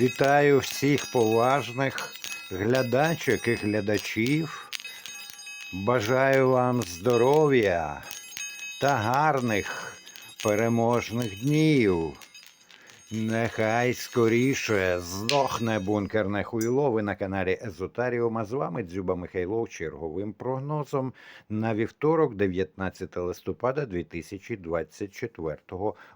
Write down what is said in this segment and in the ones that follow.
Вітаю всіх поважних глядачок і глядачів. Бажаю вам здоров'я та гарних переможних днів. Нехай скоріше здохне бункерне хуйло. Ви на каналі Езотаріум. А з вами Дзюба Михайлов черговим прогнозом на вівторок, 19 листопада 2024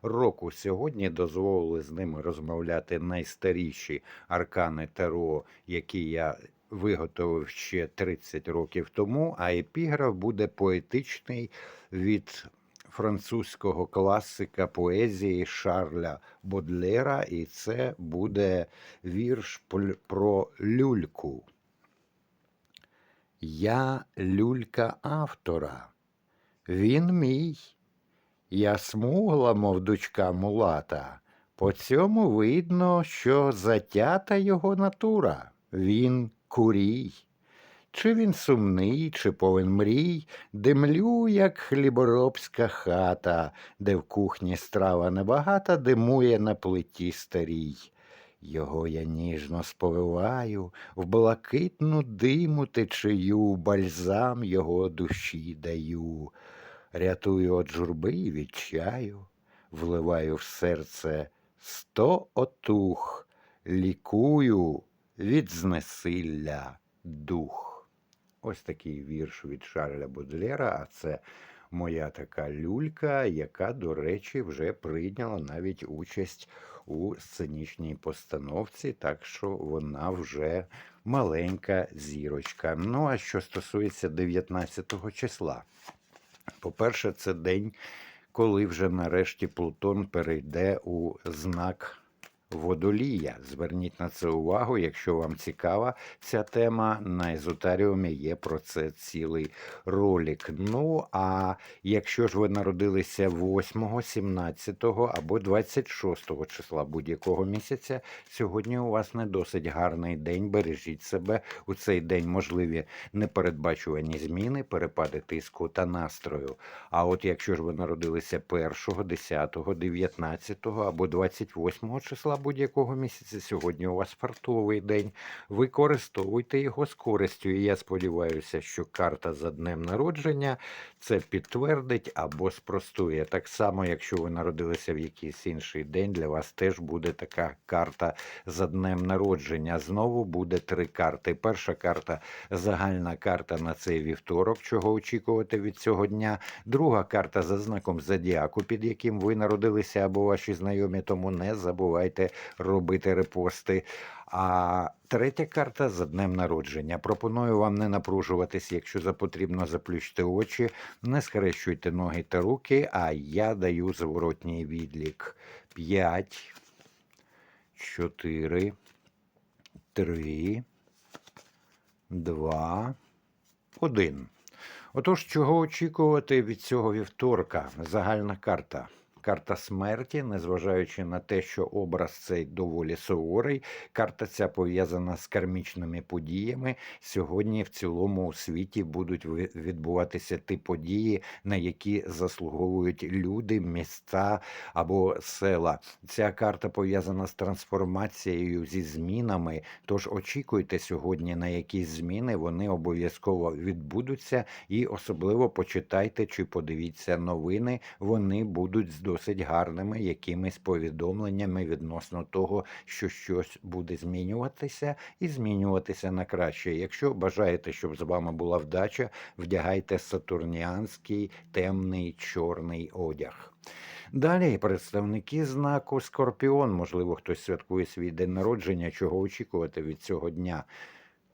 року. Сьогодні дозволили з ними розмовляти найстаріші аркани Таро, які я виготовив ще 30 років тому. А епіграф буде поетичний від французького класика поезії Шарля Бодлера, і це буде вірш про люльку. Я люлька автора. Він мій. Я смугла, мов дочка мулата. По цьому видно, що затята його натура. Він курій. Чи він сумний, чи повен мрій, димлю, як хліборобська хата, де в кухні страва небагата димує на плиті старій. Його я ніжно сповиваю, в блакитну диму течею, бальзам його душі даю, рятую від журби і від чаю, вливаю в серце сто отух, лікую від знесилля дух. Ось такий вірш від Шарля Бодлера, а це моя така люлька, яка, до речі, вже прийняла навіть участь у сценічній постановці, так що вона вже маленька зірочка. Ну, а що стосується 19 числа, по-перше, це день, коли вже нарешті Плутон перейде у знак водолія. Зверніть на це увагу, якщо вам цікава ця тема. На езотаріумі є про це цілий ролик. Ну а якщо ж ви народилися 8, 17 або 26 числа будь-якого місяця, сьогодні у вас не досить гарний день. Бережіть себе у цей день можливі непередбачувані зміни, перепади тиску та настрою. А от якщо ж ви народилися 1, 10, 19 або 28 числа будь-якого місяця, сьогодні у вас фартовий день. Використовуйте його з користю. І я сподіваюся, що карта за днем народження це підтвердить або спростує. Так само, якщо ви народилися в якийсь інший день, для вас теж буде така карта за днем народження. Знову буде три карти. Перша карта загальна карта на цей вівторок, чого очікувати від цього дня. Друга карта за знаком зодіаку, під яким ви народилися або ваші знайомі, тому не забувайте робити репости. А третя карта за днем народження. Пропоную вам не напружуватись, якщо за потрібно заплющити очі, не схрещуйте ноги та руки, а я даю зворотній відлік. 5, 4, 3, 2, 1. Отож, чого очікувати від цього вівторка? Загальна карта. Карта смерті, незважаючи на те, що образ цей доволі суворий, карта ця пов'язана з кармічними подіями. Сьогодні в цілому у світі будуть відбуватися ті події, на які заслуговують люди, міста або села. Ця карта пов'язана з трансформацією, зі змінами. Тож очікуйте сьогодні на якісь зміни, вони обов'язково відбудуться, і особливо почитайте чи подивіться новини. Вони будуть з досить гарними якимись повідомленнями відносно того, що щось буде змінюватися і змінюватися на краще. Якщо бажаєте, щоб з вами була вдача, вдягайте сатурніанський темний чорний одяг. Далі представники знаку Скорпіон, можливо, хтось святкує свій день народження, чого очікувати від цього дня.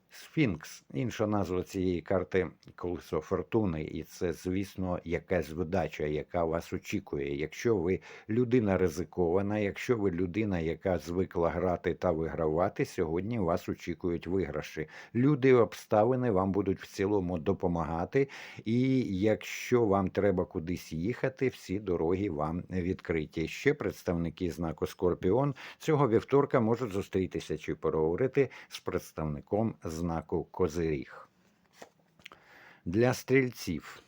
Сфінкс, інша назва цієї карти колесо фортуни, і це, звісно, якась вдача, яка вас очікує. Якщо ви людина ризикована, якщо ви людина, яка звикла грати та вигравати, сьогодні вас очікують виграші. Люди обставини вам будуть в цілому допомагати. І якщо вам треба кудись їхати, всі дороги вам відкриті. Ще представники знаку Скорпіон цього вівторка можуть зустрітися чи поговорити з представником знаку Козиріг. Для стрільців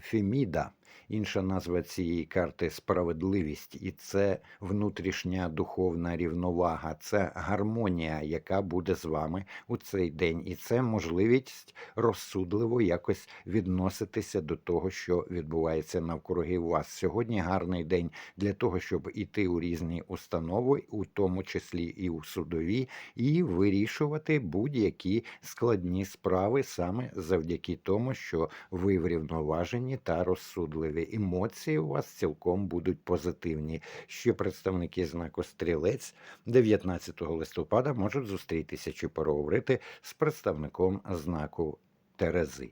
Феміда Інша назва цієї карти справедливість, і це внутрішня духовна рівновага, це гармонія, яка буде з вами у цей день, і це можливість розсудливо якось відноситися до того, що відбувається навкруги вас. Сьогодні гарний день для того, щоб іти у різні установи, у тому числі і у судові, і вирішувати будь-які складні справи саме завдяки тому, що ви врівноважені та розсудливі. Емоції у вас цілком будуть позитивні. Ще представники знаку стрілець 19 листопада можуть зустрітися чи поговорити з представником знаку Терези.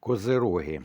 Козироги.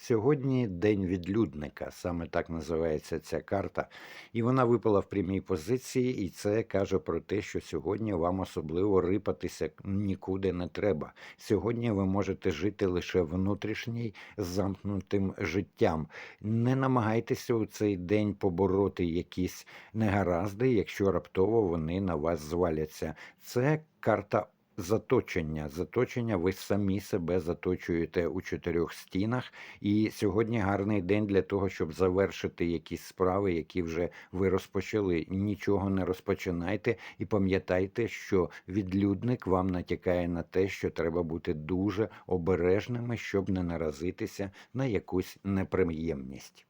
Сьогодні день відлюдника, саме так називається ця карта, і вона випала в прямій позиції, і це каже про те, що сьогодні вам особливо рипатися нікуди не треба. Сьогодні ви можете жити лише внутрішній замкнутим життям. Не намагайтеся у цей день побороти якісь негаразди, якщо раптово вони на вас зваляться. Це карта заточення. Заточення ви самі себе заточуєте у чотирьох стінах. І сьогодні гарний день для того, щоб завершити якісь справи, які вже ви розпочали. Нічого не розпочинайте і пам'ятайте, що відлюдник вам натякає на те, що треба бути дуже обережними, щоб не наразитися на якусь неприємність.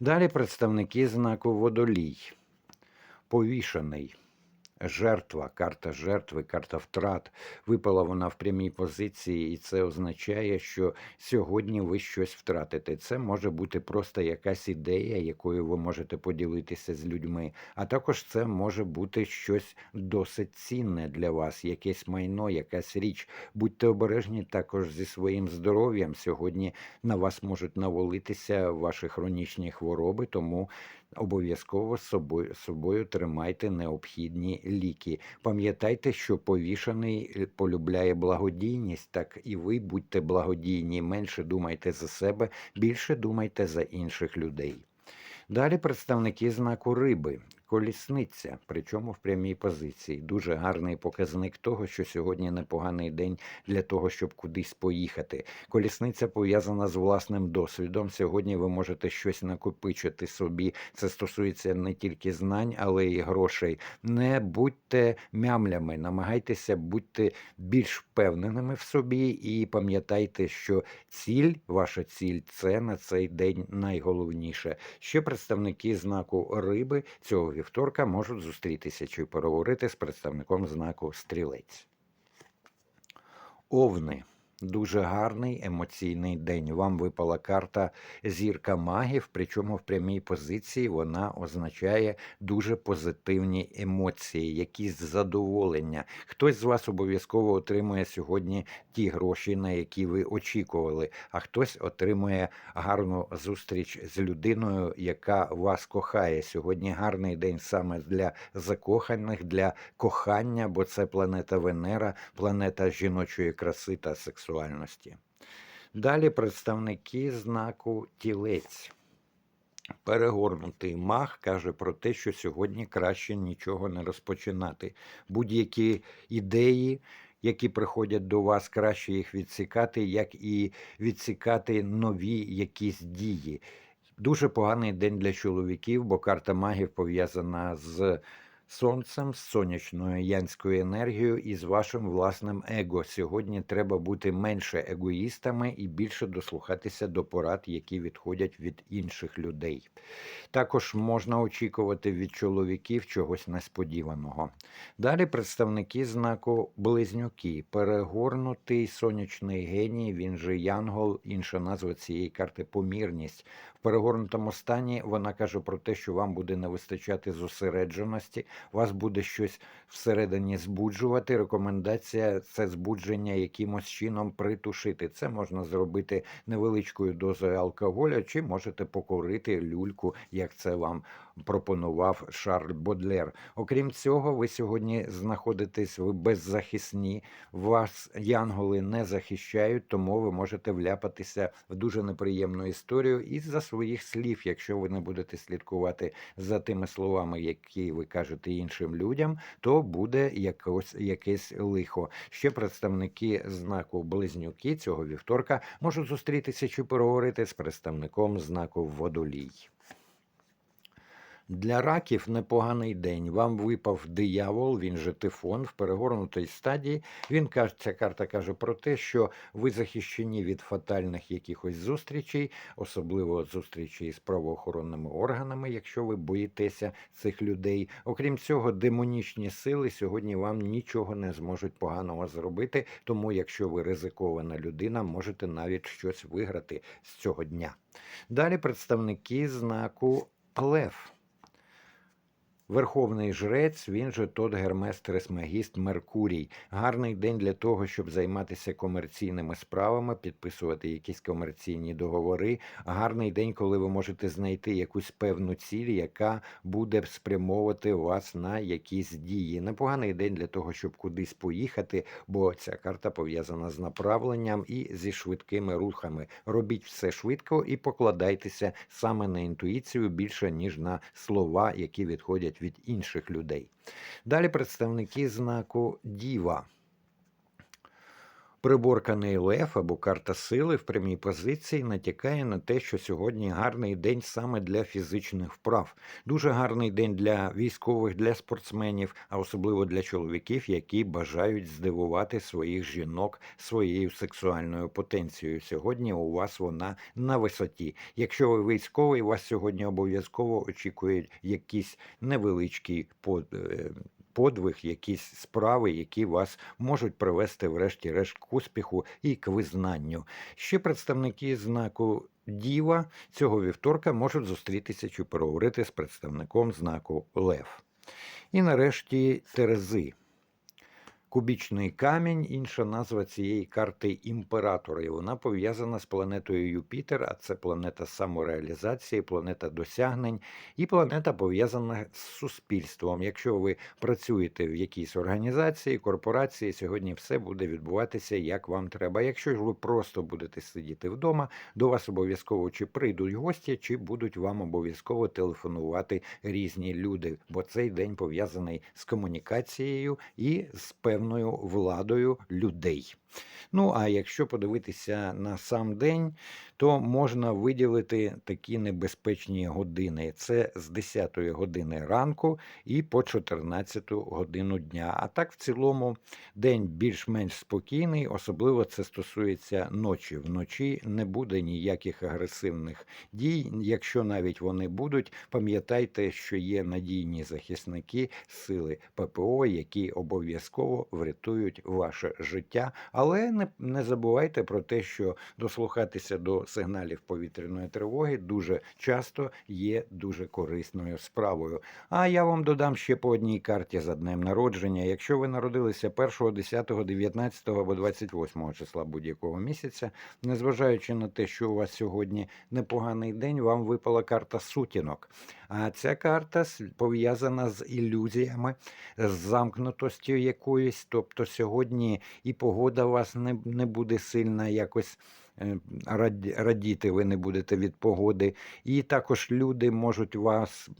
Далі представники знаку водолій. Повішений жертва, карта жертви, карта втрат. Випала вона в прямій позиції, і це означає, що сьогодні ви щось втратите. Це може бути просто якась ідея, якою ви можете поділитися з людьми. А також це може бути щось досить цінне для вас, якесь майно, якась річ. Будьте обережні також зі своїм здоров'ям. Сьогодні на вас можуть навалитися ваші хронічні хвороби, тому Обов'язково з собою, собою тримайте необхідні ліки. Пам'ятайте, що повішаний е, полюбляє благодійність, так і ви будьте благодійні. Менше думайте за себе, більше думайте за інших людей. Далі представники знаку риби колісниця, причому в прямій позиції. Дуже гарний показник того, що сьогодні непоганий день для того, щоб кудись поїхати. Колісниця пов'язана з власним досвідом. Сьогодні ви можете щось накопичити собі. Це стосується не тільки знань, але й грошей. Не будьте мямлями, намагайтеся бути більш впевненими в собі і пам'ятайте, що ціль, ваша ціль це на цей день найголовніше. Ще представники знаку риби цього вівторка можуть зустрітися чи поговорити з представником знаку стрілець. Овни. Дуже гарний емоційний день. Вам випала карта зірка магів, причому в прямій позиції вона означає дуже позитивні емоції, якісь задоволення. Хтось з вас обов'язково отримує сьогодні ті гроші, на які ви очікували, а хтось отримує гарну зустріч з людиною, яка вас кохає. Сьогодні гарний день саме для закоханих, для кохання, бо це планета Венера, планета жіночої краси та сексуальності сексуальності. Далі представники знаку тілець. Перегорнутий мах каже про те, що сьогодні краще нічого не розпочинати. Будь-які ідеї, які приходять до вас, краще їх відсікати, як і відсікати нові якісь дії. Дуже поганий день для чоловіків, бо карта магів пов'язана з сонцем, з сонячною янською енергією і з вашим власним его. Сьогодні треба бути менше егоїстами і більше дослухатися до порад, які відходять від інших людей. Також можна очікувати від чоловіків чогось несподіваного. Далі представники знаку близнюки, перегорнутий сонячний геній, він же Янгол, інша назва цієї карти помірність. Перегорнутому стані вона каже про те, що вам буде не вистачати зосередженості, вас буде щось всередині збуджувати. Рекомендація це збудження якимось чином притушити. Це можна зробити невеличкою дозою алкоголя, чи можете покорити люльку, як це вам пропонував Шарль Бодлер. Окрім цього, ви сьогодні знаходитесь ви беззахисні, вас янголи не захищають, тому ви можете вляпатися в дуже неприємну історію із-за своїх слів, якщо ви не будете слідкувати за тими словами, які ви кажете іншим людям, то буде якось якесь лихо. Ще представники знаку близнюки цього вівторка можуть зустрітися чи переговорити з представником знаку водолій. Для раків непоганий день. Вам випав диявол, він же тифон в перегорнутій стадії. Він каже, ця карта каже про те, що ви захищені від фатальних якихось зустрічей, особливо зустрічей з правоохоронними органами, якщо ви боїтеся цих людей. Окрім цього, демонічні сили сьогодні вам нічого не зможуть поганого зробити. Тому, якщо ви ризикована людина, можете навіть щось виграти з цього дня. Далі представники знаку Лев. Верховний жрець, він же тот Гермес Трисмегіст Меркурій. Гарний день для того, щоб займатися комерційними справами, підписувати якісь комерційні договори. Гарний день, коли ви можете знайти якусь певну ціль, яка буде спрямовувати вас на якісь дії. Непоганий день для того, щоб кудись поїхати, бо ця карта пов'язана з направленням і зі швидкими рухами. Робіть все швидко і покладайтеся саме на інтуїцію більше ніж на слова, які відходять від інших людей. Далі представники знаку Діва. Приборканий лев або карта сили в прямій позиції натякає на те, що сьогодні гарний день саме для фізичних вправ. Дуже гарний день для військових, для спортсменів, а особливо для чоловіків, які бажають здивувати своїх жінок своєю сексуальною потенцією. Сьогодні у вас вона на висоті. Якщо ви військовий, вас сьогодні обов'язково очікують якісь невеличкі под е, подвиг, якісь справи, які вас можуть привести, врешті-решт, к успіху і к визнанню. Ще представники знаку Діва цього вівторка можуть зустрітися чи переговорити з представником знаку Лев. І нарешті Терези. Кубічний камінь, інша назва цієї карти імператора, і вона пов'язана з планетою Юпітер, а це планета самореалізації, планета досягнень і планета пов'язана з суспільством. Якщо ви працюєте в якійсь організації, корпорації, сьогодні все буде відбуватися як вам треба. Якщо ж ви просто будете сидіти вдома, до вас обов'язково чи прийдуть гості, чи будуть вам обов'язково телефонувати різні люди, бо цей день пов'язаний з комунікацією і з певною владою людей. Ну, а якщо подивитися на сам день, то можна виділити такі небезпечні години. Це з 10 години ранку і по 14 годину дня. А так, в цілому, день більш-менш спокійний, особливо це стосується ночі. Вночі не буде ніяких агресивних дій. Якщо навіть вони будуть, пам'ятайте, що є надійні захисники сили ППО, які обов'язково врятують ваше життя. Але не, забувайте про те, що дослухатися до сигналів повітряної тривоги дуже часто є дуже корисною справою. А я вам додам ще по одній карті за днем народження. Якщо ви народилися 1, 10, 19 або 28 числа будь-якого місяця, незважаючи на те, що у вас сьогодні непоганий день, вам випала карта сутінок. А ця карта пов'язана з ілюзіями, з замкнутостю якоюсь. Тобто сьогодні і погода у вас не, не буде сильна якось. Е, раді- Радіти ви не будете від погоди, і також люди можуть вас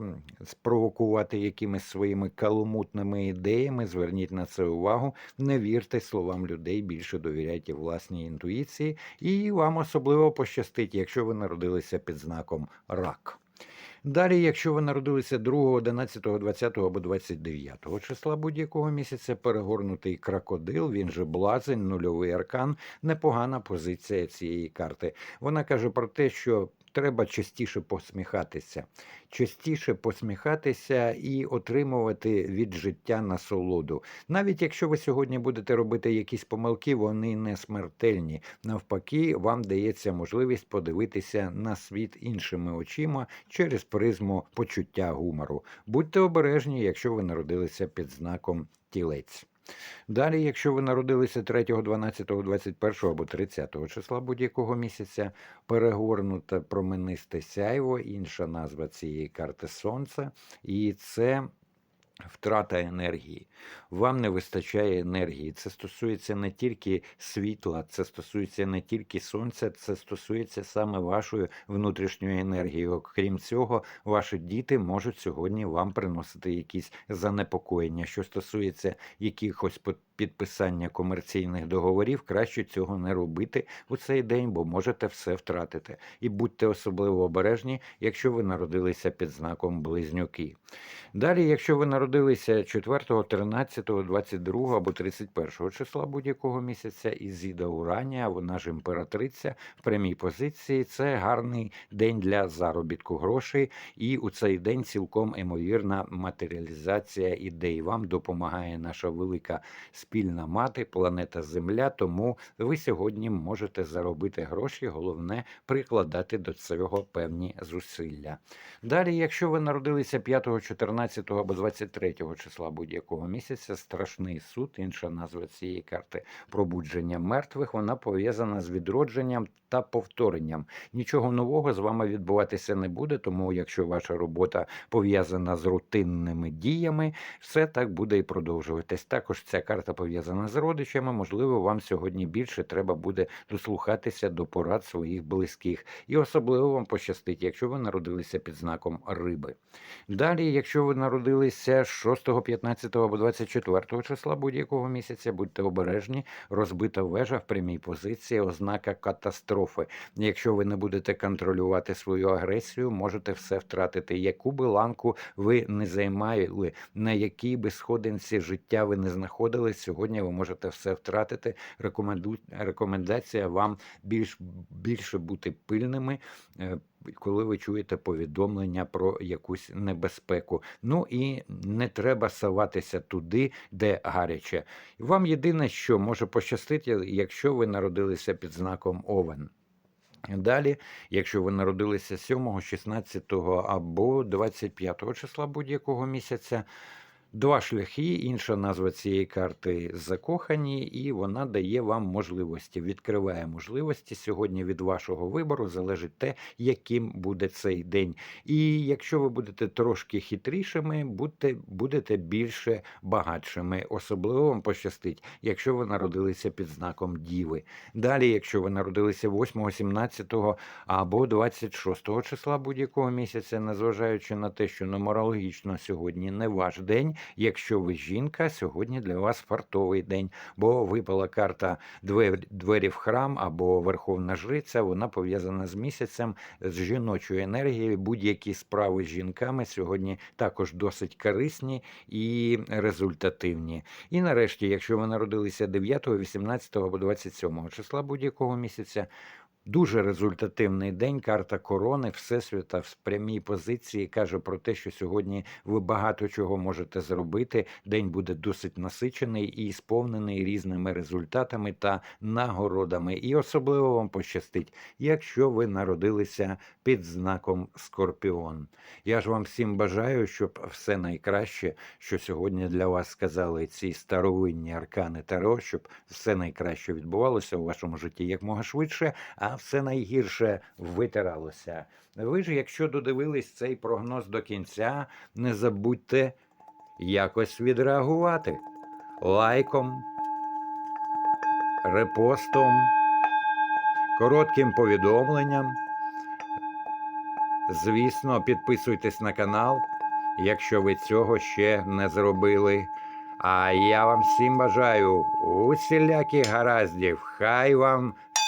спровокувати якимись своїми каламутними ідеями. Зверніть на це увагу. Не вірте словам людей, більше довіряйте власній інтуїції, і вам особливо пощастить, якщо ви народилися під знаком рак. Далі, якщо ви народилися 2, 11, 20 або 29 числа будь-якого місяця, перегорнутий крокодил, він же блазень, нульовий аркан, непогана позиція цієї карти. Вона каже про те, що треба частіше посміхатися, частіше посміхатися і отримувати від життя насолоду. Навіть якщо ви сьогодні будете робити якісь помилки, вони не смертельні. Навпаки, вам дається можливість подивитися на світ іншими очима через призму почуття гумору. Будьте обережні, якщо ви народилися під знаком тілець. Далі, якщо ви народилися 3, 12, 21 або 30 числа будь-якого місяця, перегорнуте променисте сяйво, інша назва цієї карти сонця, і це втрата енергії. Вам не вистачає енергії. Це стосується не тільки світла, це стосується не тільки сонця, це стосується саме вашої внутрішньої енергії. Окрім цього, ваші діти можуть сьогодні вам приносити якісь занепокоєння. Що стосується якихось підписання комерційних договорів, краще цього не робити у цей день, бо можете все втратити. І будьте особливо обережні, якщо ви народилися під знаком близнюки. Далі, якщо ви народилися 4, 13, 22 або 31 числа будь-якого місяця, Ізіда Уранія, вона ж імператриця в прямій позиції, це гарний день для заробітку грошей, і у цей день цілком імовірна матеріалізація ідей. Вам допомагає наша велика спільна мати, планета Земля. Тому ви сьогодні можете заробити гроші. Головне прикладати до цього певні зусилля. Далі, якщо ви народилися 5, 14 або 23 числа будь-якого місяця, страшний суд, інша назва цієї карти пробудження мертвих, вона пов'язана з відродженням та повторенням. Нічого нового з вами відбуватися не буде, тому якщо ваша робота пов'язана з рутинними діями, все так буде і продовжуватись. Також ця карта пов'язана з родичами. Можливо, вам сьогодні більше треба буде дослухатися до порад своїх близьких. І особливо вам пощастить, якщо ви народилися під знаком риби. Далі, якщо ви народилися 6, 15 або 24 числа будь-якого місяця, будьте обережні, розбита вежа в прямій позиції, ознака катастрофи. Якщо ви не будете контролювати свою агресію, можете все втратити. Яку би ланку ви не займали, на якій би сходинці життя ви не знаходились, сьогодні ви можете все втратити. Рекоменду... Рекомендація вам більш більше бути пильними. е, Коли ви чуєте повідомлення про якусь небезпеку, ну і не треба соватися туди, де гаряче. Вам єдине, що може пощастити, якщо ви народилися під знаком Овен. Далі, якщо ви народилися 7, 16 або 25 числа будь-якого місяця, два шляхи, інша назва цієї карти закохані, і вона дає вам можливості, відкриває можливості. Сьогодні від вашого вибору залежить те, яким буде цей день. І якщо ви будете трошки хитрішими, будете, будете більше багатшими. Особливо вам пощастить, якщо ви народилися під знаком Діви. Далі, якщо ви народилися 8, 17 або 26 числа будь-якого місяця, незважаючи на те, що нумерологічно сьогодні не ваш день. Якщо ви жінка, сьогодні для вас фартовий день, бо випала карта двері, в храм або Верховна Жриця. Вона пов'язана з місяцем з жіночою енергією. Будь-які справи з жінками сьогодні також досить корисні і результативні. І нарешті, якщо ви народилися 9, 18 або 27 числа будь-якого місяця. Дуже результативний день. Карта корони Всесвіта в прямій позиції каже про те, що сьогодні ви багато чого можете зробити. День буде досить насичений і сповнений різними результатами та нагородами. І особливо вам пощастить, якщо ви народилися під знаком Скорпіон. Я ж вам всім бажаю, щоб все найкраще, що сьогодні для вас сказали ці старовинні аркани Таро, щоб все найкраще відбувалося у вашому житті якмога швидше. А все найгірше витиралося. Ви ж, якщо додивились цей прогноз до кінця, не забудьте якось відреагувати лайком, репостом, коротким повідомленням. Звісно, підписуйтесь на канал, якщо ви цього ще не зробили. А я вам всім бажаю усіляких гараздів. Хай вам